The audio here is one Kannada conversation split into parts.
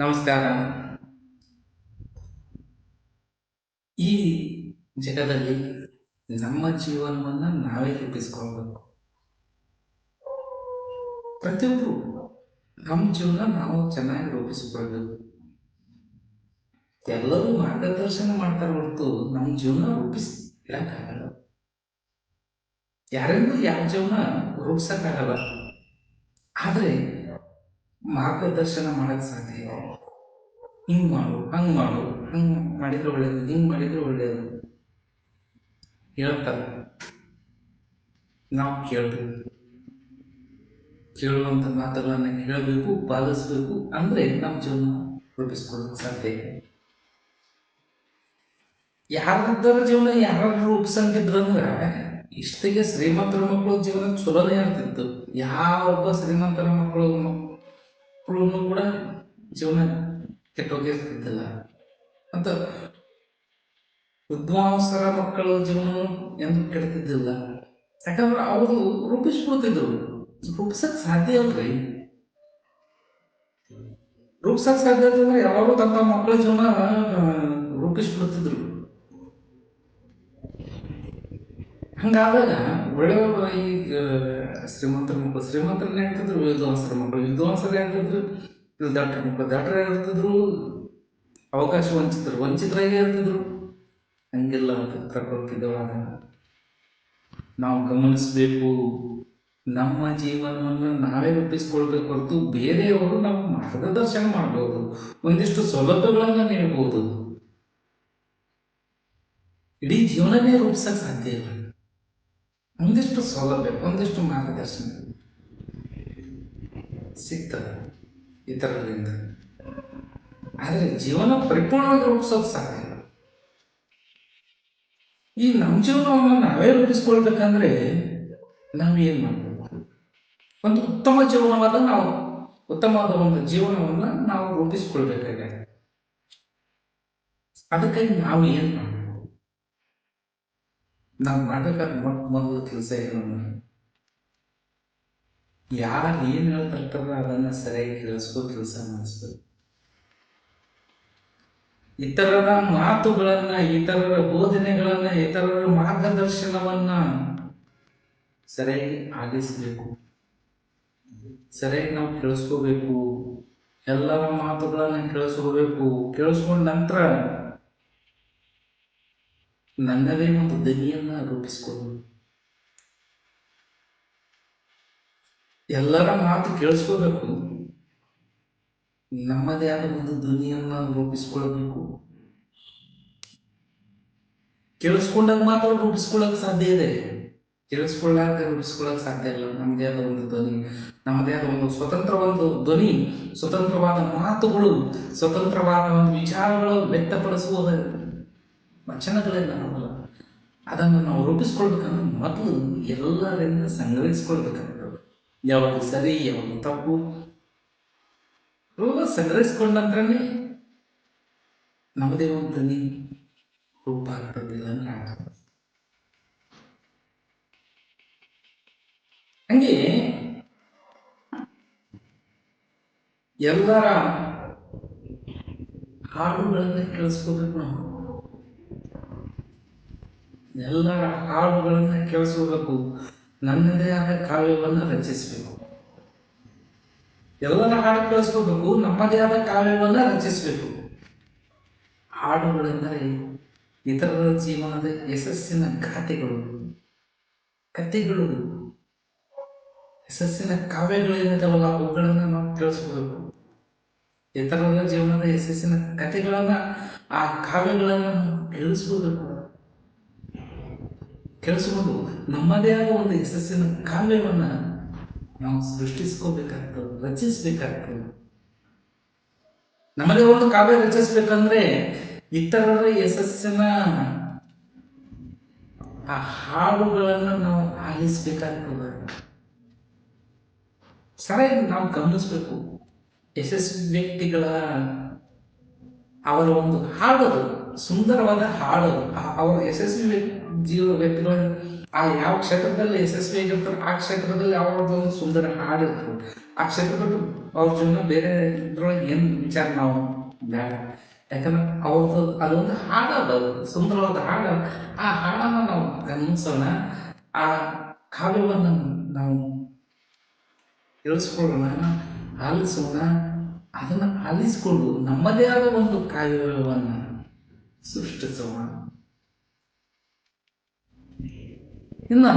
ನಮಸ್ಕಾರ ಈ ಜಗದಲ್ಲಿ ನಮ್ಮ ಜೀವನವನ್ನ ನಾವೇ ರೂಪಿಸ್ಕೊಳ್ಬೇಕು. ಪ್ರತಿಯೊಬ್ಬರು ನಮ್ಮ ಜೀವನ ನಾವು ಚೆನ್ನಾಗಿ ರೂಪಿಸ್ಕೊಳ್ಬೇಕು. ಎಲ್ಲರೂ ಮಾರ್ಗದರ್ಶನ ಮಾಡ್ತಾರೆ ಹೊರತು ನಮ್ಮ ಜೀವನ ರೂಪಿಸಿ ಯಾರಿಗೂ ಯಾರಿಂದ ಯಾವ ಜೀವನ ರೂಪಿಸಕ್ಕಾಗಲ್ಲ. ಆದರೆ ಮಾರ್ಗದರ್ಶನ ಮಾಡಕ್ ಸಾಧ್ಯ ಇದೆ ಹಿಂಗ್ ಮಾಡು, ಹಂಗೆ ಮಾಡು, ಹಂಗೆ ಮಾಡಿದ್ರೆ ಒಳ್ಳೇದು, ಹಿಂಗ್ ಮಾಡಿದ್ರೆ ಒಳ್ಳೇದು. ಹೇಳ್ತಾರೆ. ನಾವು ಕೇಳಬೇಕು. ಕೇಳುವಂತ ಮಾತುಗಳನ್ನ ಕೇಳಬೇಕು ಪಾಲಿಸ್ಬೇಕು ಅಂದ್ರೆ ನಮ್ಮ ಜೀವನ ರೂಪಿಸ್ಕೊಳ್ಳೋಕ್ಕೆ ಸಾಧ್ಯ ಇದೆ ಯಾರದ್ದರ ಜೀವನ ಯಾರು ರೂಪಿಸಂಗಿದ್ರಂದ್ರೆ, ಇಷ್ಟಿಗೆ ಶ್ರೀಮಂತರ ಮಕ್ಕಳು ಜೀವನ ಚಲೋನೇ ಇರ್ತಿತ್ತು ಯಾವೊಬ್ಬ ಶ್ರೀಮಂತರ ಮಕ್ಕಳು ಮಕ್ಕಳು ಕೂಡ ಜೀವನ ಕೆಟ್ಟೋಗಿರ್ತಿದ್ದಿಲ್ಲ ಅಂತ ವಿದ್ವಾಂಸರ ಮಕ್ಕಳ ಜೀವನ ಎಂದು ಕೆಡ್ತಿದ್ದಿಲ್ಲ. ಯಾಕಂದ್ರೆ ಅವರು ರೂಪಿಸ್ಕೊಳ್ತಿದ್ರು. ರೂಪಿಸಕ್ ಸಾಧ್ಯ ಅಲ್ರಿ ರೂಪಿಸಕ್ ಸಾಧ್ಯ ಅಂತಂದ್ರೆ ಯಾವಾಗಲೂ ತಮ್ಮ ಮಕ್ಕಳ ಜೀವನ ರೂಪಿಸ್ಬಿಡ್ತಿದ್ರು ಹಂಗಾದಾಗ ಒಳ್ಳೆ ಈಗ ಶ್ರೀಮಂತರ ಮಕ್ಕಳು ಶ್ರೀಮಂತರನ್ನ ಹೇಳ್ತಿದ್ರು ವಿದ್ವಾಂಸರ ಮಕ್ಕಳು, ವಿದ್ವಾಂಸರು ಹೇಳ್ತಿದ್ರು ದಟ್ರ ಮಕ್ಕಳು ದಟ್ರ ಹೇಳ್ತಿದ್ರು ಅವಕಾಶ ವಂಚಿತರು, ವಂಚಿತರಾಗೇ ಇರ್ತಿದ್ರು. ಹಂಗೆಲ್ಲ ಪ್ರಕೃತಿದೊಳಗ ನಾವು ಗಮನಿಸಬೇಕು, ನಮ್ಮ ಜೀವನವನ್ನು ನಾವೇ ರೂಪಿಸ್ಕೊಳ್ಬೇಕು ಹೊರತು ಬೇರೆಯವರು ನಾವು ಮಾರ್ಗದರ್ಶನ ಮಾಡಬಹುದು ಒಂದಿಷ್ಟು ಸೌಲಭ್ಯಗಳನ್ನು ನೀಡಬಹುದು ಇಡೀ ಜೀವನನೇ ರೂಪಿಸಕ್ಕೆ ಸಾಧ್ಯ ಇಲ್ಲ. ಒಂದಿಷ್ಟು ಸೌಲಭ್ಯ, ಒಂದಿಷ್ಟು ಮಾರ್ಗದರ್ಶನ ಸಿಗ್ತದೆ ಇತರರಿಂದ ಆದರೆ ಜೀವನ ಪರಿಪೂರ್ಣವಾಗಿ ರೂಪಿಸೋದು ಸಾಧ್ಯ ಇಲ್ಲ. ಈ ನಮ್ಮ ಜೀವನವನ್ನು ನಾವೇ ರೂಪಿಸ್ಕೊಳ್ಬೇಕಂದ್ರೆ ನಾವು ಏನು ಮಾಡಬೇಕು? ಒಂದು ಉತ್ತಮ ಜೀವನವಾದ ನಾವು, ಉತ್ತಮವಾದ ಒಂದು ಜೀವನವನ್ನು ನಾವು ರೂಪಿಸ್ಕೊಳ್ಬೇಕಾಗಿದೆ. ಅದಕ್ಕಾಗಿ ನಾವು ಏನು ಮಾಡಬೇಕು? ನಾವು ಮಾಡಬೇಕಾದ ಮೊಟ್ಟ ಮೊದಲು ಕೆಲಸ ಏನು ಯಾರು ಏನು ಹೇಳ್ತಿರ್ತಾರೋ ಅದನ್ನು ಸರಿಯಾಗಿ ಕೇಳಿಸ್ಕೋ ಕೆಲಸ ಮಾಡಿಸ್ಬೇಕು ಇತರರ ಮಾತುಗಳನ್ನ ಇತರರ ಬೋಧನೆಗಳನ್ನ ಇತರರ ಮಾರ್ಗದರ್ಶನವನ್ನ ಸರಿಯಾಗಿ ಆಲಿಸಬೇಕು. ಸರಿಯಾಗಿ ನಾವು ಕೇಳಿಸ್ಕೋಬೇಕು ಎಲ್ಲರ ಮಾತುಗಳನ್ನು ಕೇಳಿಸ್ಕೋಬೇಕು. ಕೇಳಿಸ್ಕೊಂಡ ನಂತರ ನನ್ನದೇ ಒಂದು ದನಿಯನ್ನ ರೂಪಿಸ್ಕೋಬೇಕು ಎಲ್ಲರ ಮಾತು ಕೇಳಿಸ್ಕೋಬೇಕು. ನಮ್ಮದೇ ಆದ ಒಂದು ಧ್ವನಿಯನ್ನು ರೂಪಿಸ್ಕೊಳ್ಬೇಕು. ಕೇಳಿಸ್ಕೊಂಡಾಗ ಮಾತ್ರ ರೂಪಿಸ್ಕೊಳ್ಳಕ್ ಸಾಧ್ಯ ಇದೆ. ಕೇಳಿಸ್ಕೊಳ್ಳಾಕ ರೂಪಿಸ್ಕೊಳ್ಳಕ್ ಸಾಧ್ಯ ಇಲ್ಲ. ನಮ್ಮದೇ ಆದ ಒಂದು ಧ್ವನಿ, ನಮ್ಮದೇ ಆದ ಒಂದು ಸ್ವತಂತ್ರವಾದ ಧ್ವನಿ, ಸ್ವತಂತ್ರವಾದ ಮಾತುಗಳು, ಸ್ವತಂತ್ರವಾದ ಒಂದು ವಿಚಾರಗಳು ವ್ಯಕ್ತಪಡಿಸುವ ವಚನಗಳೆಲ್ಲ ನಮ್ಮಲ್ಲ ಅದನ್ನು ನಾವು ರೂಪಿಸ್ಕೊಳ್ಬೇಕಂದ್ರೆ ಮೊದಲು ಎಲ್ಲರಿಂದ ಸಂಗ್ರಹಿಸ್ಕೊಳ್ಬೇಕಾಗ್ತದೆ. ಯಾವಾಗ ಸರಿ, ಯಾವಾಗ ತಪ್ಪು. ರೂಪ ಸಂಗ್ರಹಿಸ್ಕೊಂಡ ನಂತರನೇ ನಮ್ಮದೇ ಒಂದು ರೂಪ ಆಗ್ತದಿಲ್ಲ ಅಂದ್ರೆ ಹಂಗೆ ಎಲ್ಲರ ಹಾಡುಗಳನ್ನ ಕೇಳಿಸ್ಕೋಬೇಕು ನಾವು. ಎಲ್ಲರ ಹಾಡುಗಳನ್ನು ಕೇಳಿಸಬೇಕು ನನ್ನದೇ ಆದ ಕಾವ್ಯವನ್ನು ರಚಿಸಬೇಕು. ಎಲ್ಲರ ಹಾಡು ಕೇಳಿಸ್ಕೋಬೇಕು, ನಮ್ಮದೇ ಆದ ಕಾವ್ಯವನ್ನು ರಚಿಸಬೇಕು. ಹಾಡುಗಳೆಂದರೆ ಇತರರ ಜೀವನದ ಯಶಸ್ಸಿನ ಗಾಥೆಗಳು ಕಥೆಗಳು. ಯಶಸ್ಸಿನ ಕಾವ್ಯಗಳೇನಿದಾವಲ್ಲ ಅವುಗಳನ್ನು ನಾವು ಕೇಳಿಸ್ಕೋಬೇಕು. ಇತರರ ಜೀವನದ ಯಶಸ್ಸಿನ ಕಥೆಗಳನ್ನ, ಆ ಕಾವ್ಯಗಳನ್ನು ನಾವು ಕೇಳಿಸ್ಕೊಂಡು ನಮ್ಮದೇ ಆದ ಒಂದು ಯಶಸ್ಸಿನ ಕಾವ್ಯವನ್ನು ನಾವು ಸೃಷ್ಟಿಸ್ಕೋಬೇಕಾಗ್ತದೆ, ರಚಿಸಬೇಕಾಗ್ತದೆ. ನಮ್ಮದೇ ಒಂದು ಕಾವ್ಯ ರಚಿಸ್ಬೇಕಂದ್ರೆ ಇತರರ ಯಶಸ್ಸಿನ ಆ ಹಾಡುಗಳನ್ನು ನಾವು ಆಲಿಸ್ಬೇಕಾಗ್ತದೆ. ಸರಿಯಾಗಿ ನಾವು ಗಮನಿಸ್ಬೇಕು. ಯಶಸ್ವಿ ವ್ಯಕ್ತಿಗಳ ಅವರ ಒಂದು ಹಾಡು ಸುಂದರವಾದ ಹಾಡು. ಅವರು ಯಶಸ್ವಿ ಜೀವ ವ್ಯಕ್ತಿಗಳು ಆ ಯಾವ ಕ್ಷೇತ್ರದಲ್ಲಿ ಯಶಸ್ವಿಯಾಗಿರ್ತಾರೆ ಆ ಕ್ಷೇತ್ರದಲ್ಲಿ ಅವ್ರದ್ದೊಂದು ಸುಂದರ ಹಾಡು ಇರ್ತದೆ. ಆ ಕ್ಷೇತ್ರದಲ್ಲಿ ಅವ್ರ ಜೀವನ ಬೇರೆ ಇದ್ರೊಳಗೆ ಏನು ವಿಚಾರ ನಾವು ಬೇಡ. ಯಾಕಂದ್ರೆ ಅವ್ರದ್ದು ಅದೊಂದು ಅದು, ಸುಂದರವಾದ ಹಾಡು. ಆ ಹಾಡನ್ನ ನಾವು ಗಮನಿಸೋಣ. ಆ ಕಾವ್ಯವನ್ನು ನಾವು ತಿಳಿಸ್ಕೊಳ್ಳೋಣ ಆಲಿಸೋಣ. ಅದನ್ನು ಆಲಿಸಿಕೊಂಡು ನಮ್ಮದೇ ಆದ ಒಂದು ಕಾವ್ಯವನ್ನು ಸೃಷ್ಟಿಸೋಣ. ಇನ್ನು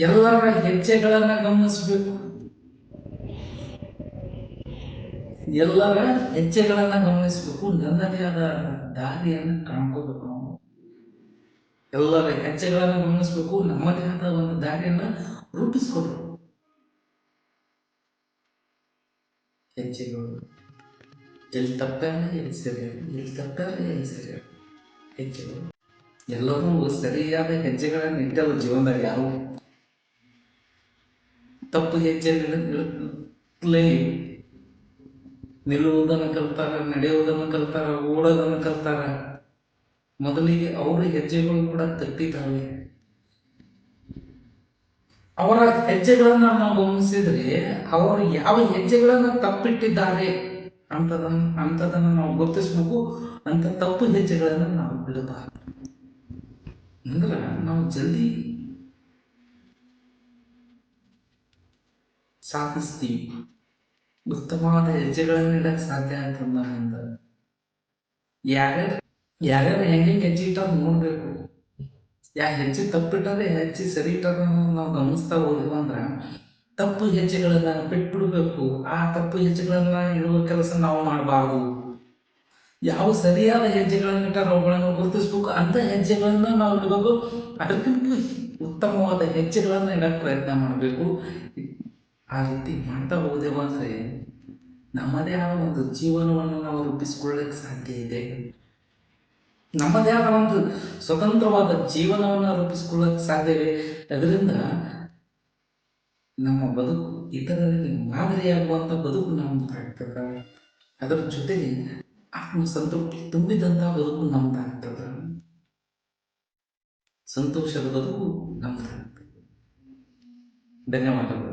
ಎಲ್ಲರ ಹೆಜ್ಜೆಗಳನ್ನು ಗಮನಿಸಬೇಕು. ಎಲ್ಲರ ಹೆಜ್ಜೆಗಳನ್ನು ಗಮನಿಸಬೇಕು. ನನ್ನದೇ ಆದ ದಾರಿಯನ್ನು ಕಾಣ್ಕೋಬೇಕು ನಾವು. ಎಲ್ಲರ ಹೆಜ್ಜೆಗಳನ್ನು ಗಮನಿಸಬೇಕು. ನಮ್ಮದೇ ಆದ ಒಂದು ದಾರಿಯನ್ನು ರೂಪಿಸ್ಕೋಬೇಕು. ಹೆಜ್ಜೆಗಳು. ಎಲ್ಲಿ ತಪ್ಪಾರ ಎಲ್ಲಿ ಸರಿಯಾದ ಎಲ್ಲಿ ಎಲ್ಲವೂ ಎಲ್ಲಿ ಸರಿಯಾದ ಹೆಜ್ಜೆಗಳನ್ನು ಇಟ್ಟವು ಜೀವನದಾಗ ಯಾರು ತಪ್ಪು ಹೆಜ್ಜೆ ನಿಲ್ಲೇ ನಿಲ್ಲುವುದನ್ನು ಕಲ್ತಾರ ನಡೆಯುವುದನ್ನು ಕಲ್ತಾರ ಓಡೋದನ್ನು ಕಲ್ತಾರ ಮೊದಲಿಗೆ ಅವರ ಹೆಜ್ಜೆಗಳು ಕೂಡ ತಪ್ಪಿದ್ದಾವೆ ಅವರ ಹೆಜ್ಜೆಗಳನ್ನು ನಾವು ಗಮನಿಸಿದ್ರೆ ಅವರು ಯಾವ ಹೆಜ್ಜೆಗಳನ್ನು ತಪ್ಪಿಟ್ಟಿದ್ದಾರೆ ಅಂತದನ್ನು ಅಂಥದನ್ನು ನಾವು ಗುರುತಿಸ್ಬೇಕು ಅಂತ ತಪ್ಪು ಹೆಜ್ಜೆಗಳನ್ನು ನಾವು ಬಿಡಬಾರದು. ಅಂದ್ರೆ ನಾವು ಜಲ್ದಿ ಸಾಧಿಸ್ತೀವಿ. ಉತ್ತಮವಾದ ಹೆಜ್ಜೆಗಳನ್ನು ಇಡಕ್ಕೆ ಸಾಧ್ಯ ಅಂತಂದ ಯಾರ್ಯಾರು ಯಾರ್ಯಾರು ಹೆಂಗೆ ಹೆಜ್ಜೆ ಇಟ್ಟಾರ ನೋಡ್ಬೇಕು. ಯಾ ಹೆಜ್ಜೆ ತಪ್ಪಿಟ್ಟಾರೆ ಹೆಜ್ಜೆ ಸರಿ ಇಟ್ಟಾರ ನಾವು ಗಮನಿಸ್ತಾ ಹೋದ್ವಿ ಅಂದ್ರೆ ತಪ್ಪು ಹೆಜ್ಜೆಗಳನ್ನ ಬಿಟ್ಬಿಡ್ಬೇಕು. ಆ ತಪ್ಪು ಹೆಜ್ಜೆಗಳನ್ನು ಇಡುವ ಕೆಲಸ ನಾವು ಮಾಡಬಾರ್ದು. ಯಾವ ಸರಿಯಾದ ಹೆಜ್ಜೆಗಳನ್ನು ಇಟ್ಟಾರ ಅವುಗಳನ್ನು ಗುರುತಿಸ್ಬೇಕು ಅಂತ ಹೆಜ್ಜೆಗಳನ್ನು ನಾವು ಇಡಬೇಕು. ಅದಕ್ಕಿಂತ ಉತ್ತಮವಾದ ಹೆಜ್ಜೆಗಳನ್ನು ಇಡಕ್ಕೆ ಪ್ರಯತ್ನ ಮಾಡಬೇಕು. ಆ ರೀತಿ ಮಾಡ್ತಾ ಹೋದೆವು ಅಂದರೆ ನಮ್ಮದೇ ಆದ ಒಂದು ಜೀವನವನ್ನು ನಾವು ರೂಪಿಸಿಕೊಳ್ಳಕ್ಕೆ ಸಾಧ್ಯ ಇದೆ. ನಮ್ಮದೇ ಆದ ಒಂದು ಸ್ವತಂತ್ರವಾದ ಜೀವನವನ್ನು ರೂಪಿಸಿಕೊಳ್ಳಕ್ಕೆ ಸಾಧ್ಯವೇ ಅದರಿಂದ ನಮ್ಮ ಬದುಕು ಇತರರಿಗೆ ಮಾದರಿಯಾಗುವಂಥ ಬದುಕು ನಮ್ಮದಾಗ್ತದೆ ಅದರ ಜೊತೆಗೆ ಆತ್ಮಸಂತೃಪ್ತಿ ತುಂಬಿದಂಥ ಬದುಕು ನಮ್ಮದಾಗ್ತದೆ ಸಂತೋಷದ ಬದುಕು ನಮ್ದಾಗ್ತದೆ ಧನ್ಯವಾದಗಳು.